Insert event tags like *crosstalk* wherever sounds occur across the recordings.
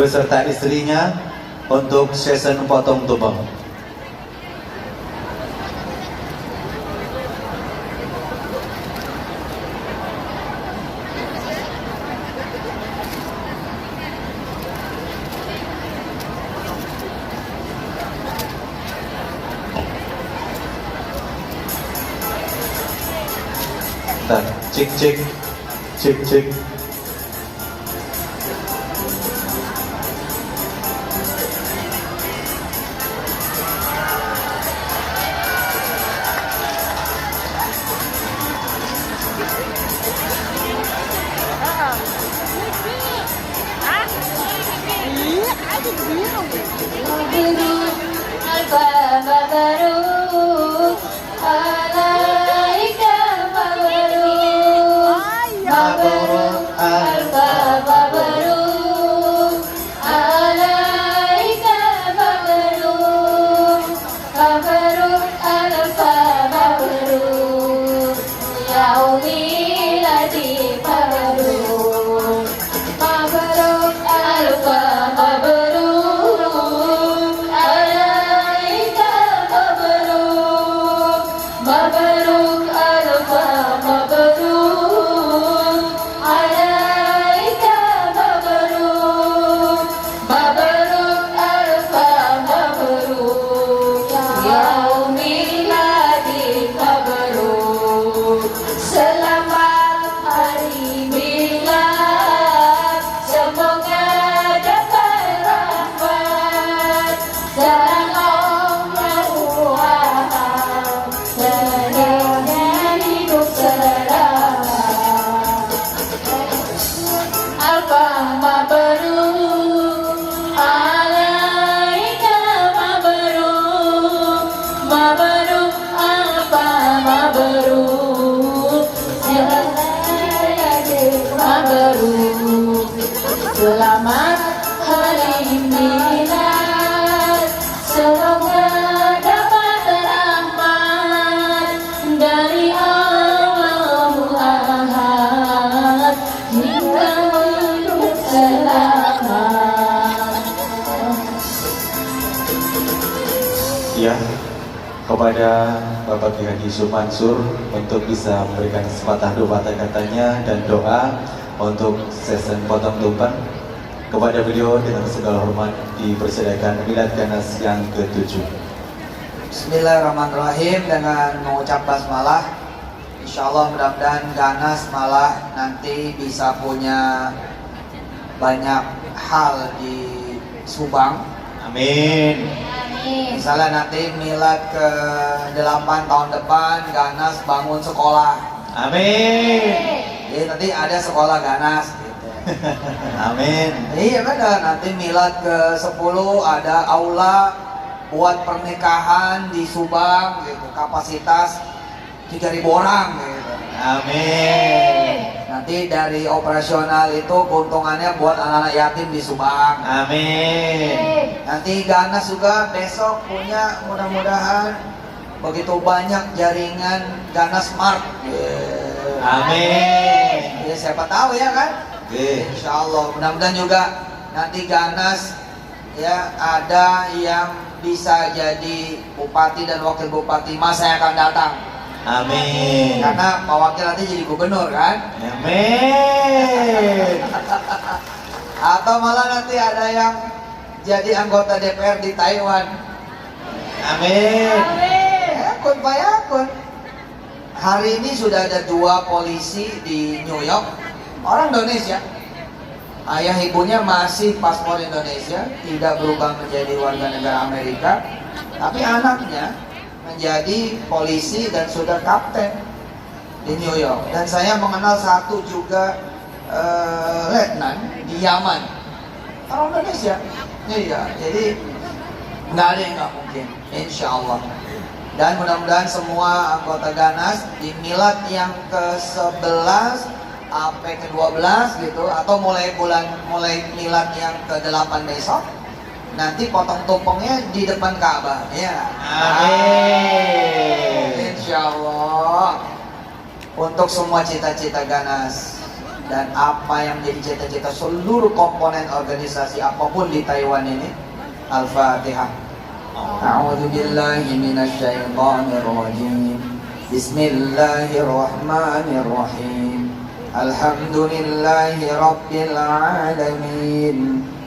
beserta istrinya untuk session potong tumpeng. Cek cek cek cek ألف selamat hari milad semoga dapat rahmat dari Allah Ahad. Hingga hidup selamat. Ya kepada Bapak Kiai Haji Sumansur untuk bisa memberikan sepatah dua patah katanya dan doa untuk session potong tumpeng kepada beliau dengan segala hormat dipersilakan milad ganas yang ketujuh. Bismillahirrahmanirrahim dengan mengucap basmalah Insya Allah mudah-mudahan Ganas malah nanti bisa punya banyak hal di Subang Amin. Amin Misalnya nanti milad ke 8 tahun depan Ganas bangun sekolah Amin. Jadi nanti ada sekolah Ganas gitu. *laughs* Amin. Iya benar, nanti milad ke 10 ada aula buat pernikahan di Subang gitu, kapasitas 3000 orang gitu. Amin. Nanti dari operasional itu keuntungannya buat anak-anak yatim di Subang. Amin. Nanti Ganas juga besok punya mudah-mudahan begitu banyak jaringan Ganas Smart. Yeah. Amin. Ya siapa tahu ya kan? Oke. Insya Allah mudah-mudahan juga nanti Ganas ya ada yang bisa jadi bupati dan wakil bupati masa yang akan datang. Amin. Karena Pak Wakil nanti jadi gubernur kan? Amin. *laughs* Atau malah nanti ada yang jadi anggota DPR di Taiwan. Amin. Ya, kun payakun. Hari ini sudah ada dua polisi di New York, orang Indonesia. Ayah ibunya masih paspor Indonesia, tidak berubah menjadi warga negara Amerika, tapi anaknya menjadi polisi dan sudah kapten di New York. Dan saya mengenal satu juga eh, letnan di Yaman, orang Indonesia. Iya, jadi nggak ada yang nggak mungkin, insya Allah. Dan mudah-mudahan semua anggota Ganas di milad yang ke-11 sampai ke-12 gitu atau mulai bulan mulai milad yang ke-8 besok nanti potong tumpengnya di depan Ka'bah ya. Amin. Insya Allah untuk semua cita-cita Ganas dan apa yang menjadi cita-cita seluruh komponen organisasi apa pun di Taiwan ini. Al-Fatihah. A'udzu billahi minasy syaithanir rajim. Bismillahirrahmanirrahim. Alhamdulillahi rabbil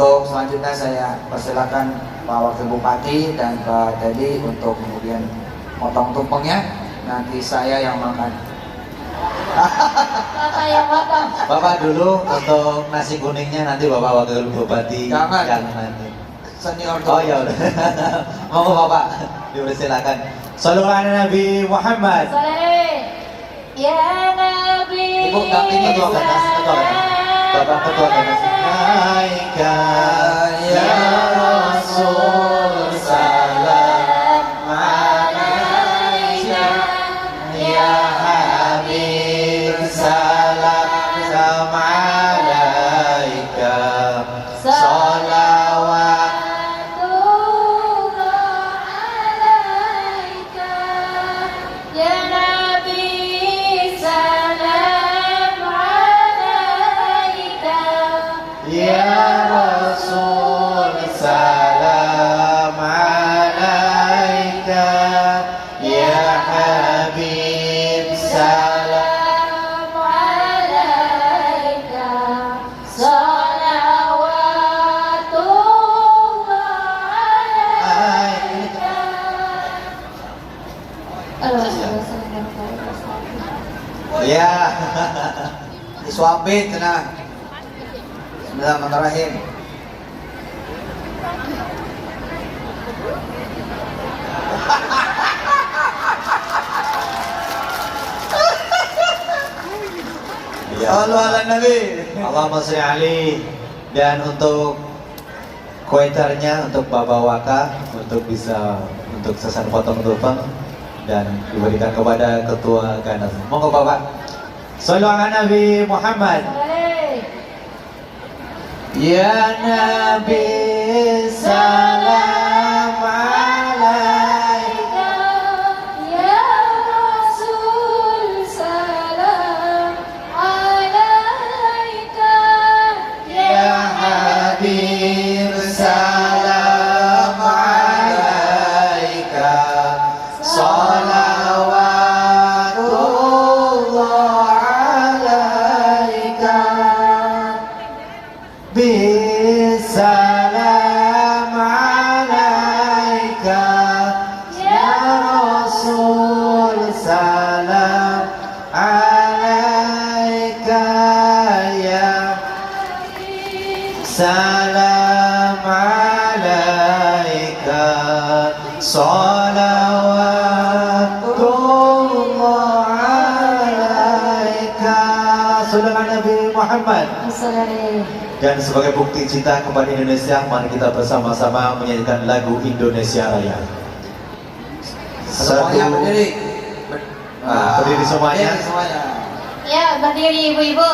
Untuk selanjutnya saya persilakan Pak Wakil Bupati dan Pak Teddy untuk kemudian potong tumpengnya nanti saya yang makan. Kakak yang makan. Bapak dulu untuk nasi kuningnya nanti Bapak Wakil Bupati Jangan. yang nanti. Senior Oh ya udah. *laughs* Monggo Bapak, dipersilakan. Alaihi Nabi Muhammad. Saleh. Ya Nabi. Ibu, dampingi Ketua Ganas, Ketua Ganas. Bapak Ketua Ganas. Alaika ya Rasul Salam alaika salawatullah alaika Ya *laughs* disuapin tenang. Bismillahirrahmanirrahim. Sallu ala Nabi. Allahumma sholli alaihi dan untuk kueternya untuk Bapak Waka untuk bisa untuk sesan potong tumpeng dan diberikan kepada ketua Ganas. Monggo Bapak. Sallu ala Nabi Muhammad. Ya Nabi salam Salam alaika Salawatullah alaika Saudara Nabi Muhammad Dan sebagai bukti cinta kepada Indonesia Mari kita bersama-sama menyanyikan lagu Indonesia Raya Semuanya berdiri. Ber- Ah, berdiri semuanya. Berdiri semuanya. Ya berdiri ibu-ibu